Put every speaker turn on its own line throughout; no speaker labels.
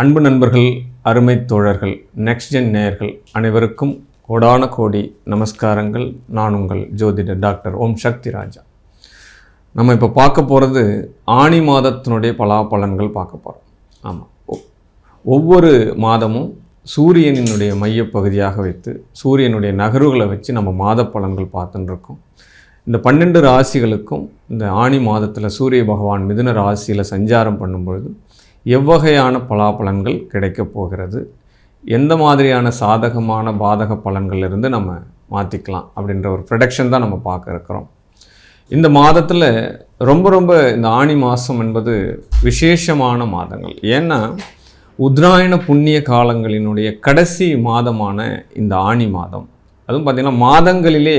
அன்பு நண்பர்கள் அருமை தோழர்கள் நெக்ஸ்ட் ஜென் நேயர்கள் அனைவருக்கும் கோடான கோடி நமஸ்காரங்கள். நான் உங்கள் ஜோதிடர் டாக்டர் ஓம் சக்தி ராஜா. நம்ம இப்போ பார்க்க போகிறது ஆணி மாதத்தினுடைய பலாபலன்கள் பார்க்க போகிறோம் ஆமாம் ஒவ்வொரு மாதமும் சூரியனினுடைய மையப்பகுதியாக வைத்து சூரியனுடைய நகர்வுகளை வச்சு நம்ம மாத பலன்கள் பார்த்துன்னு இருக்கோம். இந்த பன்னெண்டு ராசிகளுக்கும் இந்த ஆணி மாதத்தில் சூரிய பகவான் மிதுன ராசியில் சஞ்சாரம் பண்ணும்பொழுது எவ்வகையான பலாபலன்கள் கிடைக்கப் போகிறது? எந்த மாதிரியான சாதகமான பாதக பலன்கள்லேருந்து நம்ம மாற்றிக்கலாம் அப்படின்ற ஒரு ப்ரொடக்ஷன் தான் நம்ம பார்க்க இருக்கிறோம். இந்த மாதத்தில் ரொம்ப ரொம்ப இந்த ஆணி மாதம் என்பது விசேஷமான மாதங்கள். ஏன்னா உத்ராயண புண்ணிய காலங்களினுடைய கடைசி மாதமான இந்த ஆணி மாதம். அதுவும் பார்த்திங்கன்னா மாதங்களிலே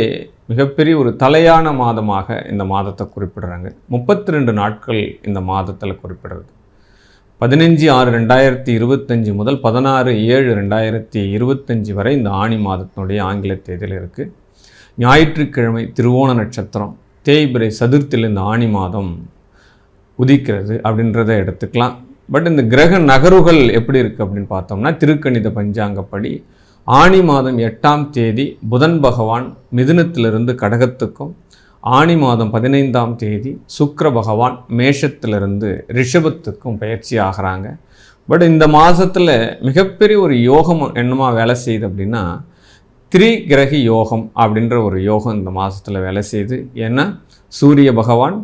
மிகப்பெரிய ஒரு தலையான மாதமாக இந்த மாதத்தை குறிப்பிடுறாங்க. முப்பத்தி ரெண்டு நாட்கள் இந்த மாதத்தில் குறிப்பிடுறது. பதினஞ்சு ஆறு ரெண்டாயிரத்தி இருபத்தஞ்சி முதல் பதினாறு ஏழு ரெண்டாயிரத்தி இருபத்தஞ்சி வரை இந்த ஆணி மாதத்தினுடைய ஆங்கில தேதியில் இருக்குது ஞாயிற்றுக்கிழமை திருவோண நட்சத்திரம் தேய்பிரை சதுர்த்தியில் இந்த ஆணி மாதம் உதிக்கிறது அப்படின்றத எடுத்துக்கலாம். பட் இந்த கிரக நகர்வுகள் எப்படி இருக்குது அப்படின்னு பார்த்தோம்னா திருக்கணித பஞ்சாங்கப்படி ஆணி மாதம் எட்டாம் தேதி புதன் பகவான் மிதுனத்திலிருந்து கடகத்துக்கும் ஆணி மாதம் பதினைந்தாம் தேதி சுக்கர பகவான் மேஷத்திலிருந்து ரிஷபத்துக்கும் பயிற்சி ஆகிறாங்க. பட் இந்த மாதத்தில் மிகப்பெரிய ஒரு யோகம் என்னமா வேலை செய்யுது அப்படின்னா திரிகிரகி கிரகி யோகம் அப்படின்ற ஒரு யோகம் இந்த மாதத்தில் வேலை செய்யுது. ஏன்னா சூரிய பகவான்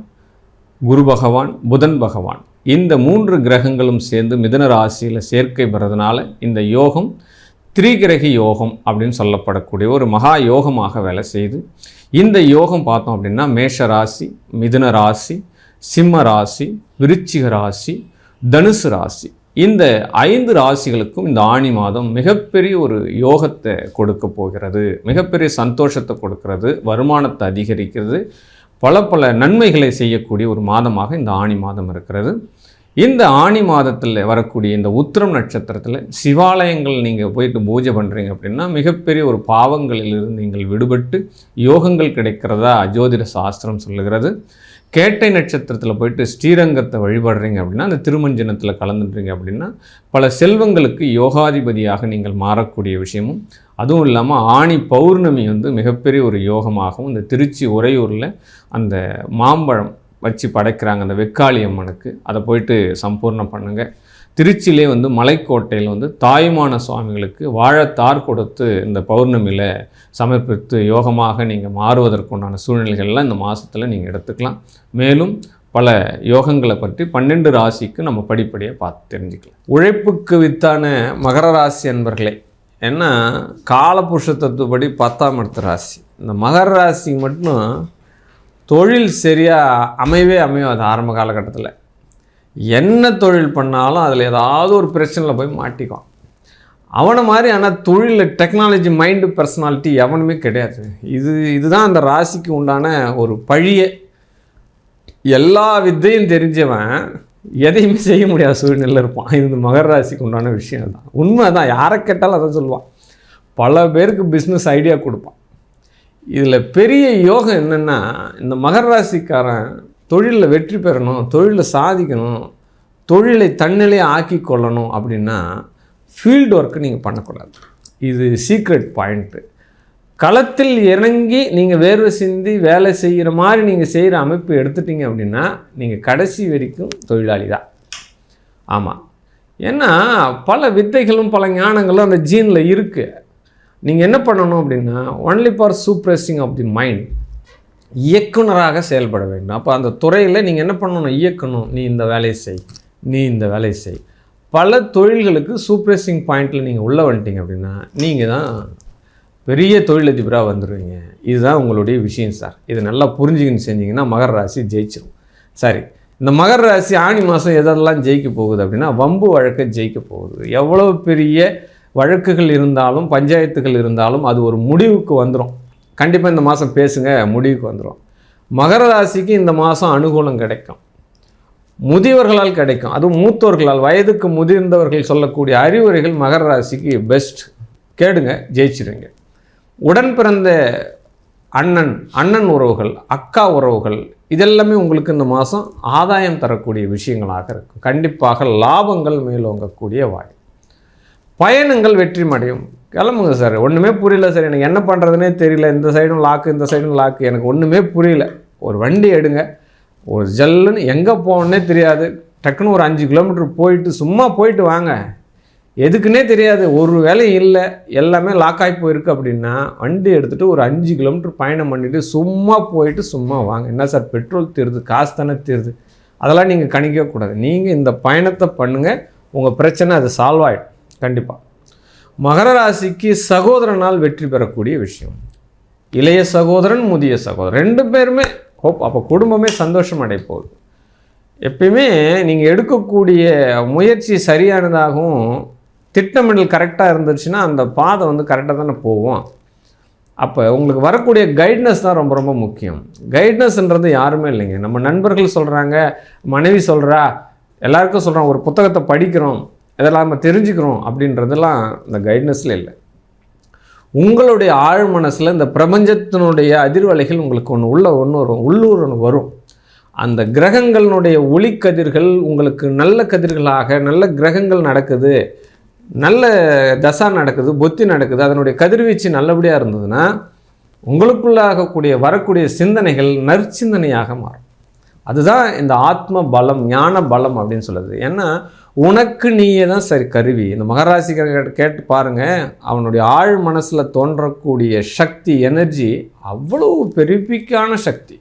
குரு பகவான் புதன் பகவான் இந்த மூன்று கிரகங்களும் சேர்ந்து மிதன ராசியில் சேர்க்கை பெறதுனால இந்த யோகம் திரிகிரகி யோகம் அப்படின்னு சொல்லப்படக்கூடிய ஒரு மகா யோகமாக வேலை செய்யுது. இந்த யோகம் பார்த்தோம் அப்படின்னா மேஷ ராசி மிதுன ராசி சிம்ம ராசி விருச்சிக ராசி தனுசு ராசி. இந்த ஐந்து ராசிகளுக்கும் இந்த ஆணி மாதம் மிகப்பெரிய ஒரு யோகத்தை கொடுக்க போகிறது. மிகப்பெரிய சந்தோஷத்தை கொடுக்கிறது. வருமானத்தை அதிகரிக்கிறது. பல பல நன்மைகளை செய்யக்கூடிய ஒரு மாதமாக இந்த ஆணி மாதம் இருக்கிறது. இந்த ஆணி மாதத்தில் வரக்கூடிய இந்த உத்திரம் நட்சத்திரத்தில் சிவாலயங்கள் நீங்கள் போயிட்டு பூஜை பண்ணுறீங்க அப்படின்னா மிகப்பெரிய ஒரு பாவங்களிலிருந்து நீங்கள் விடுபட்டு யோகங்கள் கிடைக்கிறதா ஜோதிட சாஸ்திரம் சொல்லுகிறது. கேட்டை நட்சத்திரத்தில் போயிட்டு ஸ்ரீரங்கத்தை வழிபடுறீங்க அப்படின்னா அந்த திருமஞ்சனத்தில் கலந்துடுறீங்க அப்படின்னா பல செல்வங்களுக்கு யோகாதிபதியாக நீங்கள் மாறக்கூடிய விஷயமும் அதுவும் இல்லாமல் ஆணி பௌர்ணமி வந்து மிகப்பெரிய ஒரு யோகமாகவும் இந்த திருச்சி உறையூரில் அந்த மாம்பழம் வச்சு படைக்கிறாங்க அந்த வெக்காளி அம்மனுக்கு. அதை போயிட்டு சம்பூர்ணம் பண்ணுங்கள் திருச்சியிலே வந்து மலைக்கோட்டையில் வந்து தாயுமான சுவாமிகளுக்கு வாழத்தார் கொடுத்து இந்த பௌர்ணமியில் சமர்ப்பித்து யோகமாக நீங்கள் மாறுவதற்குண்டான சூழ்நிலைகள்லாம் இந்த மாதத்தில் நீங்கள் எடுத்துக்கலாம். மேலும் பல யோகங்களை பற்றி பன்னெண்டு ராசிக்கு நம்ம படிப்படியாக பார்த்து தெரிஞ்சுக்கலாம். உழைப்புக்கு வித்தான மகர ராசி அன்பர்களே ஏன்னா காலபுருஷ தத்துவப்படி பத்தாம் இடத்து ராசி. இந்த மகர ராசி மட்டும் தொழில் சரியாக அமையவே அமையாது ஆரம்ப காலகட்டத்தில். என்ன தொழில் பண்ணாலும் அதில் ஏதாவது ஒரு பிரச்சனையில் போய் மாட்டிக்குவான் அவனை மாதிரி ஆனால் தொழிலில் டெக்னாலஜி மைண்டு பர்சனாலிட்டி எவனுமே கிடையாது. இது இதுதான் அந்த ராசிக்கு உண்டான ஒரு பழிய. எல்லா வித்தையும் தெரிஞ்சவன் எதையுமே செய்ய முடியாத சூழ்நிலையில் இருப்பான். இது மகர ராசிக்கு உண்டான விஷயம் தான் உண்மை தான் யாரை கேட்டாலும் அதை சொல்லுவான். பல பேருக்கு பிஸ்னஸ் ஐடியா கொடுப்பான். இதில் பெரிய யோகம் என்னென்னா இந்த மகர ராசிக்காரன் தொழிலில் வெற்றி பெறணும் தொழிலில் சாதிக்கணும் தொழிலை தன்னிலே ஆக்கி கொள்ளணும் அப்படின்னா ஃபீல்டு ஒர்க்கு நீங்கள் பண்ணக்கூடாது. இது சீக்ரெட் பாயிண்ட்டு களத்தில் இறங்கி நீங்கள் வேர்வை சிந்தி வேலை செய்கிற மாதிரி நீங்கள் செய்கிற அமைப்பு எடுத்துட்டீங்க அப்படின்னா நீங்கள் கடைசி வரைக்கும் தொழிலாளி தான். ஆமாம் ஏன்னா பல வித்தைகளும் பல ஞானங்களும் அந்த ஜீனில் இருக்குது நீங்கள் என்ன பண்ணணும் அப்படின்னா only for suppressing of the mind இயக்குனராக செயல்பட வேண்டும். அப்போ அந்த துறையில் நீங்கள் என்ன பண்ணணும்? இயக்கணும். நீ இந்த வேலையை செய். நீ இந்த வேலையை செய். பல தொழில்களுக்கு சூப்ரெஸிங் பாயிண்ட்டில் நீங்கள் உள்ளே வந்துட்டீங்க அப்படின்னா நீங்கள் தான் பெரிய தொழிலதிபராக வந்துடுவீங்க இதுதான் உங்களுடைய விஷயம் சார். இதை நல்லா புரிஞ்சுக்கின்னு செஞ்சீங்கன்னா மகர ராசி ஜெயிச்சிடும் சரி இந்த மகர ராசி ஆணி மாதம் எதெல்லாம் ஜெயிக்க போகுது அப்படின்னா வம்பு வழக்கை ஜெயிக்க போகுது. எவ்வளோ பெரிய வழக்குகள் இருந்தாலும் பஞ்சாயத்துகள் இருந்தாலும் அது ஒரு முடிவுக்கு வந்துடும் கண்டிப்பாக இந்த மாதம் பேசுங்க முடிவுக்கு வந்துடும் மகர ராசிக்கு இந்த மாதம் அனுகூலம் கிடைக்கும். முதியவர்களால் கிடைக்கும். அதுவும் மூத்தோர்களால் வயதுக்கு முதிர்ந்தவர்கள் சொல்லக்கூடிய அறிவுரைகள் மகர ராசிக்கு பெஸ்ட் கேடுங்க ஜெயிச்சிருங்க. உடன் பிறந்த அண்ணன் அண்ணன் உறவுகள் அக்கா உறவுகள் இதெல்லாமே உங்களுக்கு இந்த மாதம் ஆதாயம் தரக்கூடிய விஷயங்களாக இருக்கும். கண்டிப்பாக லாபங்கள் மேலோங்கக்கூடிய வாய்ப்பு. பயணங்கள் வெற்றி அடையும் கிளம்புங்க சார் ஒன்றுமே புரியல சார் எனக்கு என்ன பண்ணுறதுனே தெரியல. இந்த சைடும் லாக்கு இந்த சைடும் லாக்கு எனக்கு ஒன்றுமே புரியல. ஒரு வண்டி எடுங்க. ஒரு ஜல்லுன்னு எங்கே போகணுன்னே தெரியாது. டக்குன்னு ஒரு அஞ்சு கிலோமீட்டர் போயிட்டு சும்மா போயிட்டு வாங்க. எதுக்குன்னே தெரியாது. ஒரு வேலையும் இல்லை. எல்லாமே லாக் ஆகி போயிருக்கு அப்படின்னா வண்டி எடுத்துகிட்டு ஒரு அஞ்சு கிலோமீட்டர் பயணம் பண்ணிவிட்டு சும்மா போயிட்டு சும்மா வாங்க. என்ன சார் பெட்ரோல் தீருது காசு தானே தீருது. அதெல்லாம் நீங்கள் கணிக்கக்கூடாது நீங்கள் இந்த பயணத்தை பண்ணுங்கள் உங்கள் பிரச்சனை அது சால்வ் ஆகிடும் கண்டிப்பாக மகர ராசிக்கு சகோதரனால் வெற்றி பெறக்கூடிய விஷயம். இளைய சகோதரன் முதிய சகோதரன். ரெண்டு பேருமே ஹோப் அப்போ குடும்பமே சந்தோஷம் அடைப்போகுது. எப்பயுமே நீங்கள் எடுக்கக்கூடிய முயற்சி சரியானதாகவும் திட்டமிடல் கரெக்டாக இருந்துச்சுன்னா அந்த பாதை வந்து கரெக்டாக தானே போவோம் அப்போ உங்களுக்கு வரக்கூடிய கைட்னஸ் தான் ரொம்ப ரொம்ப முக்கியம். கைட்னஸ்ன்றது யாருமே இல்லைங்க. நம்ம நண்பர்கள் சொல்கிறாங்க மனைவி சொல்கிறா எல்லாருக்கும் சொல்கிறோம் ஒரு புத்தகத்தை படிக்கிறோம். இதெல்லாம் நம்ம தெரிஞ்சுக்கிறோம் அப்படின்றதெல்லாம் இந்த கைட்னஸில் இல்லை. உங்களுடைய ஆழ் மனசில் இந்த பிரபஞ்சத்தினுடைய அதிர்வலைகள் உங்களுக்கு ஒன்று உள்ள ஒன்று வரும் உள்ளூர் ஒன்று வரும். அந்த கிரகங்களினுடைய ஒளிக்கதிர்கள் உங்களுக்கு நல்ல கதிர்களாக நல்ல கிரகங்கள் நடக்குது நல்ல தசா நடக்குது புத்தி நடக்குது அதனுடைய கதிர்வீச்சு நல்லபடியாக இருந்ததுன்னா உங்களுக்குள்ளாகக்கூடிய வரக்கூடிய சிந்தனைகள் நற்சிந்தனையாக மாறும். அதுதான் இந்த ஆத்ம பலம் ஞான பலம் அப்படின்னு சொல்லுது. ஏன்னா உனக்கு நீயே தான் சரி கருவி. இந்த மகராசிகர் கேட்டு பாருங்கள் அவனுடைய ஆழ் மனசில் தோன்றக்கூடிய சக்தி எனர்ஜி அவ்வளோ பெருப்பிக்கான சக்தி.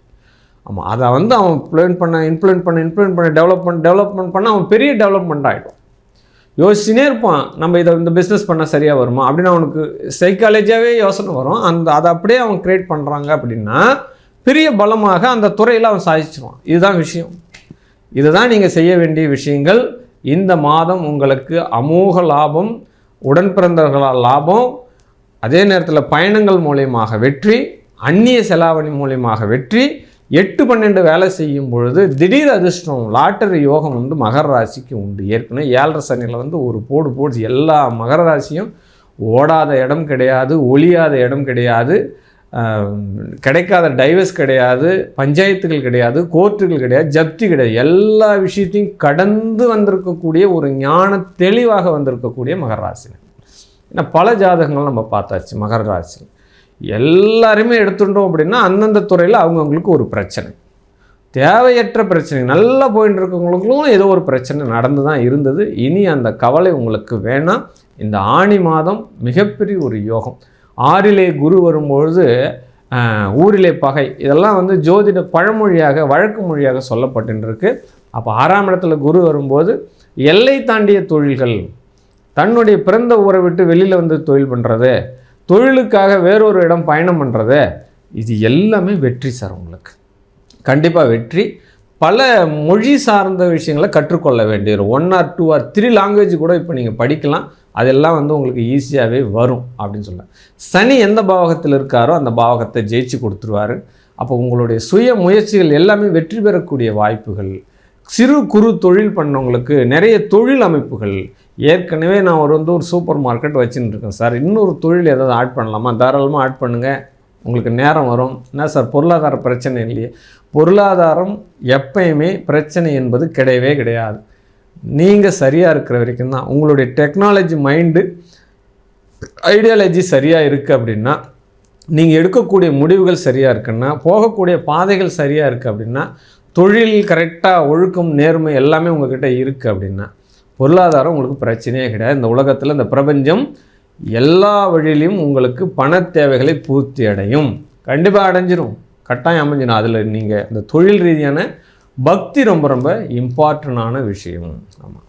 ஆமாம் அதை வந்து அவன் இம்ப்ளூன் பண்ண இம்ப்ளூன் பண்ண இம்ப்ளூன் பண்ண டெவலப்மெண்ட் டெவலப்மெண்ட் பண்ண அவன் பெரிய டெவலப்மெண்ட் ஆகிடும் யோசிச்சுனே இருப்பான் நம்ம இதை இந்த பிஸ்னஸ் பண்ணால் சரியாக வருமா அப்படின்னு அவனுக்கு சைக்காலஜியாகவே யோசனை வரும். அந்த அதை அப்படியே அவன் க்ரியேட் பண்ணுறாங்க அப்படின்னா பெரிய பலமாக அந்த துறையில் அவன் சாதிச்சிருவான். இதுதான் விஷயம். இதுதான் நீங்கள் செய்ய வேண்டிய விஷயங்கள். இந்த மாதம் உங்களுக்கு அமோக லாபம் உடன் பிறந்தவர்களால் லாபம் அதே நேரத்தில் பயணங்கள் மூலியமாக வெற்றி அந்நிய செலாவணி மூலியமாக வெற்றி எட்டு பன்னெண்டு வேலை செய்யும் பொழுது திடீர் அதிர்ஷ்டம் லாட்டரி யோகம் வந்து மகர ராசிக்கு உண்டு. ஏற்கனவே ஏழரை சனியில் வந்து ஒரு போடு போடு எல்லா மகர ராசியும் ஓடாத இடம் கிடையாது ஒளியாத இடம் கிடையாது. கிடைக்காத டைவர்ஸ் கிடையாது பஞ்சாயத்துகள் கிடையாது கோர்ட்டுகள் கிடையாது ஜப்தி கிடையாது. எல்லா விஷயத்தையும் கடந்து வந்திருக்கக்கூடிய ஒரு ஞான தெளிவாக வந்திருக்கக்கூடிய மகர ஏன்னா பல ஜாதகங்கள் நம்ம பார்த்தாச்சு மகர ராசி. எல்லாருமே எடுத்துட்டோம் அப்படின்னா அந்தந்த துறையில் அவங்கவுங்களுக்கு ஒரு பிரச்சனை. தேவையற்ற பிரச்சனை. நல்லா போயிட்டு இருக்கவங்களுக்கும் ஏதோ ஒரு பிரச்சனை நடந்து தான் இருந்தது. இனி அந்த கவலை உங்களுக்கு வேணாம். இந்த ஆணி மாதம் மிகப்பெரிய ஒரு யோகம். ஆறிலே குரு வரும்பொழுது ஊரிலே பகை. இதெல்லாம் வந்து ஜோதிட பழமொழியாக வழக்கு மொழியாக சொல்லப்பட்டுருக்கு அப்போ ஆறாம் இடத்துல குரு வரும்போது எல்லை தாண்டிய தொழில்கள் தன்னுடைய பிறந்த ஊரை விட்டு வெளியில் வந்து தொழில் பண்ணுறது தொழிலுக்காக வேறொரு இடம் பயணம் பண்ணுறது இது எல்லாமே வெற்றி சார் உங்களுக்கு. கண்டிப்பாக வெற்றி. பல மொழி சார்ந்த விஷயங்களை கற்றுக்கொள்ள வேண்டியது. One or two or three language கூட இப்போ நீங்கள் படிக்கலாம். அதெல்லாம் வந்து உங்களுக்கு ஈஸியாகவே வரும் அப்படின்னு சொல்லுவேன் சனி எந்த பாவகத்தில் இருக்காரோ அந்த பாவகத்தை ஜெயிச்சு கொடுத்துருவாரு. அப்போ உங்களுடைய சுய முயற்சிகள் எல்லாமே வெற்றி பெறக்கூடிய வாய்ப்புகள். சிறு குறு தொழில் பண்ணவங்களுக்கு நிறைய தொழில் அமைப்புகள். ஏற்கனவே நான் ஒரு வந்து ஒரு சூப்பர் மார்க்கெட் வச்சுன்னு இருக்கேன் சார். இன்னொரு தொழில் ஏதாவது ஆட் பண்ணலாமா? தாராளமாக ஆட் பண்ணுங்கள் உங்களுக்கு நேரம் வரும். என்ன சார் பொருளாதார பிரச்சனை இல்லையே? பொருளாதாரம் எப்பயுமே பிரச்சனை என்பது கிடையவே கிடையாது. நீங்கள் சரியாக இருக்கிற வரைக்கும் தான் உங்களுடைய டெக்னாலஜி மைண்டு ஐடியாலஜி சரியாக இருக்குது அப்படின்னா நீங்கள் எடுக்கக்கூடிய முடிவுகள் சரியாக இருக்குன்னா போகக்கூடிய பாதைகள் சரியாக இருக்குது அப்படின்னா தொழில் கரெக்டாக ஒழுக்கம் நேர்மை எல்லாமே உங்கள்கிட்ட இருக்குது அப்படின்னா பொருளாதாரம் உங்களுக்கு பிரச்சனையே கிடையாது. இந்த உலகத்தில் இந்த பிரபஞ்சம் எல்லா வழியிலையும் உங்களுக்கு பண தேவைகளை பூர்த்தி அடையும். கண்டிப்பாக அடைஞ்சிரும். கட்டாயம் அமைஞ்சிடும் அதில் நீங்கள் இந்த தொழில் ரீதியான பக்தி ரொம்ப ரொம்ப இம்பார்ட்டண்டான விஷயம். ஆமாம்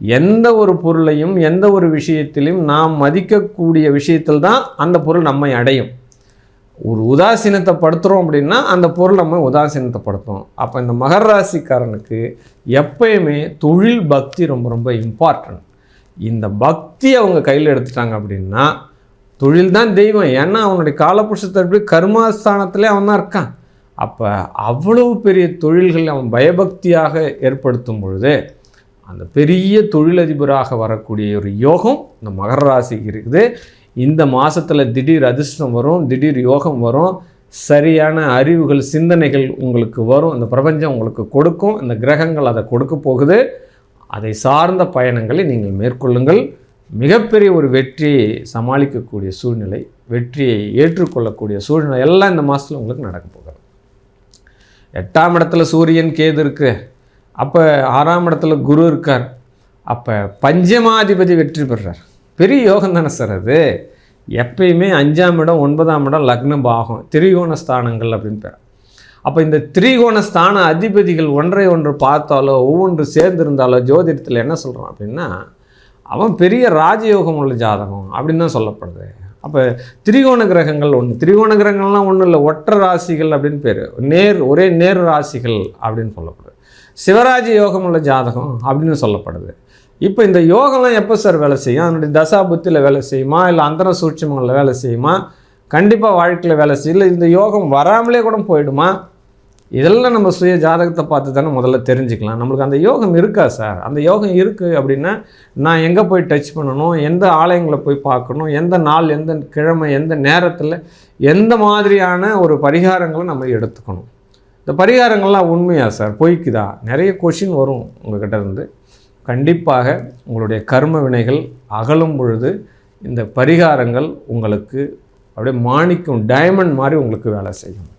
எந்த ஒரு பொருளையும் எந்த ஒரு விஷயத்திலையும் நாம் மதிக்கக்கூடிய விஷயத்தில் தான் அந்த பொருள் நம்மை அடையும். ஒரு உதாசீனத்தை படுத்துகிறோம் அப்படின்னா அந்த பொருள் நம்ம உதாசீனத்தை படுத்தும் அப்போ இந்த மகர ராசிக்காரனுக்கு எப்பயுமே தொழில் பக்தி ரொம்ப ரொம்ப இம்பார்ட்டன்ட். இந்த பக்தி அவங்க கையில் எடுத்துட்டாங்க அப்படின்னா தொழில் தான் தெய்வம். ஏன்னா அவனுடைய காலபுருஷத்தை எப்படி கர்மாஸ்தானத்திலே அவன் தான் இருக்கான். அப்போ அவ்வளவு பெரிய தொழில்கள் அவன் பயபக்தியாக ஏற்படுத்தும் பொழுது அந்த பெரிய தொழிலதிபராக வரக்கூடிய ஒரு யோகம் இந்த மகர ராசிக்கு இருக்குது. இந்த மாதத்தில் திடீர் அதிர்ஷ்டம் வரும் திடீர் யோகம் வரும் சரியான அறிவுகள் சிந்தனைகள் உங்களுக்கு வரும் இந்த பிரபஞ்சம் உங்களுக்கு கொடுக்கும் இந்த கிரகங்கள் அதை கொடுக்க போகுது. அதை சார்ந்த பயணங்களை நீங்கள் மேற்கொள்ளுங்கள். மிகப்பெரிய ஒரு வெற்றியை சமாளிக்கக்கூடிய சூழ்நிலை வெற்றியை ஏற்றுக்கொள்ளக்கூடிய சூழ்நிலை எல்லாம் இந்த மாதத்தில் உங்களுக்கு நடக்க போகுது. எட்டாம் இடத்துல சூரியன் கேது இருக்கு. அப்போ ஆறாம் இடத்துல குரு இருக்கார். அப்போ பஞ்சமாதிபதி வெற்றி பெறுறார். பெரிய யோகம் தானே சார் அது? எப்பயுமே அஞ்சாம் இடம் ஒன்பதாம் இடம் லக்னம் பாகம் திரிகோண ஸ்தானங்கள் அப்படின்னு பேர். அப்போ இந்த திரிகோண ஸ்தான அதிபதிகள் ஒன்றை ஒன்று பார்த்தாலோ ஒவ்வொன்று சேர்ந்திருந்தாலோ ஜோதிடத்தில் என்ன சொல்கிறான் அப்படின்னா அவன் பெரிய ராஜயோகம் உள்ள ஜாதகம் அப்படின்னு தான் சொல்லப்படுது. அப்போ திரிகோண கிரகங்கள் ஒன்று திரிகோண கிரகங்கள்லாம் ஒன்றும் இல்லை ஒற்ற ராசிகள் அப்படின்னு பேர். நேர் ஒரே நேர் ராசிகள் அப்படின்னு சொல்லப்படுது. சிவராஜ யோகம் உள்ள ஜாதகம் அப்படின்னு சொல்லப்படுது. இப்போ இந்த யோகம்லாம் எப்போ சார் வேலை செய்யும்? அதனுடைய தசா புத்தியில் வேலை செய்யுமா? இல்லை அந்தர சூட்சமங்களில் வேலை செய்யுமா? கண்டிப்பாக வாழ்க்கையில் வேலை செய்யும். இல்லை இந்த யோகம் வராமலே கூட போயிடுமா? இதெல்லாம் நம்ம சுய ஜாதகத்தை பார்த்து தானே முதல்ல தெரிஞ்சுக்கலாம். நம்மளுக்கு அந்த யோகம் இருக்கா சார்? அந்த யோகம் இருக்குது அப்படின்னா நான் எங்கே போய் டச் பண்ணணும்? எந்த ஆலயங்களை போய் பார்க்கணும்? எந்த நாள் எந்த கிழமை எந்த நேரத்தில் எந்த மாதிரியான ஒரு பரிகாரங்களை நம்ம எடுத்துக்கணும்? இந்த பரிகாரங்கள்லாம் உண்மையா சார்? பொய்க்குதா? நிறைய கொஷின் வரும் உங்கள்கிட்ட இருந்து. கண்டிப்பாக உங்களுடைய கர்ம வினைகள் அகலும் பொழுது இந்த பரிகாரங்கள் உங்களுக்கு அப்படியே மாணிக்கும் டைமண்ட் மாதிரி உங்களுக்கு வேலை செய்யும்.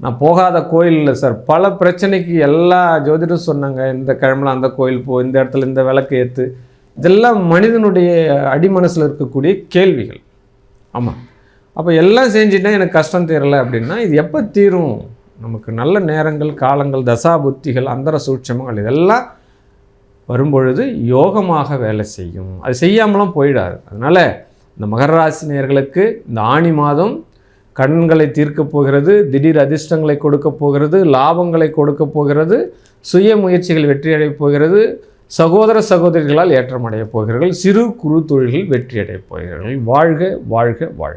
நான் போகாத கோயில் இல்லை சார் பல பிரச்சனைக்கு எல்லா ஜோதிடரும் சொன்னாங்க இந்த கிழமைல அந்த கோயில் போ இந்த இடத்துல இந்த விளக்கு ஏற்று இதெல்லாம் மனிதனுடைய அடிமனசில் இருக்கக்கூடிய கேள்விகள். ஆமாம் அப்போ எல்லாம் செஞ்சுட்டா எனக்கு கஷ்டம் தீரலை அப்படின்னா இது எப்போ தீரும்? நமக்கு நல்ல நேரங்கள் காலங்கள் தசா புத்திகள் அந்தர சூட்சமங்கள் இதெல்லாம் வரும்பொழுது யோகமாக வேலை செய்யும். அது செய்யாமலாம் போயிடாது. அதனால் இந்த மகர ராசி இந்த ஆணி மாதம் கடன்களை தீர்க்கப் போகிறது திடீர் அதிர்ஷ்டங்களை கொடுக்கப் போகிறது லாபங்களை கொடுக்கப் போகிறது சுய முயற்சிகள் வெற்றியடையப் போகிறது சகோதர சகோதரிகளால் ஏற்றமடையப் போகிறீர்கள் சிறு குறு தொழில்கள் வெற்றியடையப் போகிறீர்கள். வாழ்க வாழ்க வாழ்க.